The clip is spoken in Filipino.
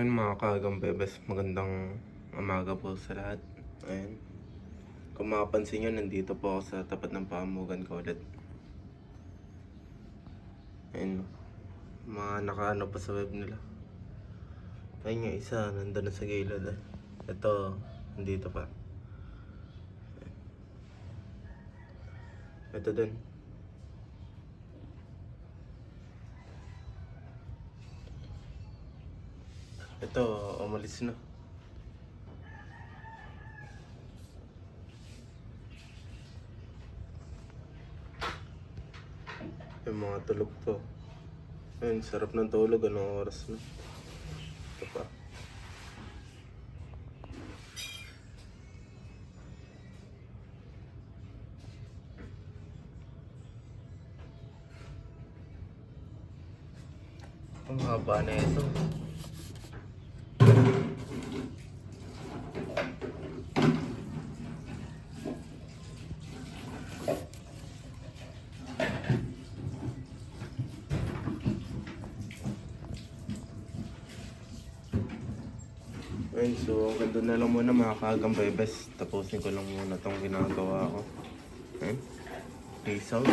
Ayun mga kagang bebes, magandang umaga po sa lahat. Ayun. Kung makapansin nyo, nandito po ako sa tapat ng pamugan ko ulit. Ayun. Mga nakaano pa sa web nila. Ayun nga isa, nandun na sa gilid eh. Ito, nandito pa. Ito dun. Ito, umalis na. Yung mga tulog to. Ayun, sarap ng tulog. Anong oras na? Ito pa. Ang haba na ito. Ayun, so hanggang doon na lang muna mga kagang bebes. Tapusin ko lang muna tong ginagawa ko. Ayun. Peace out.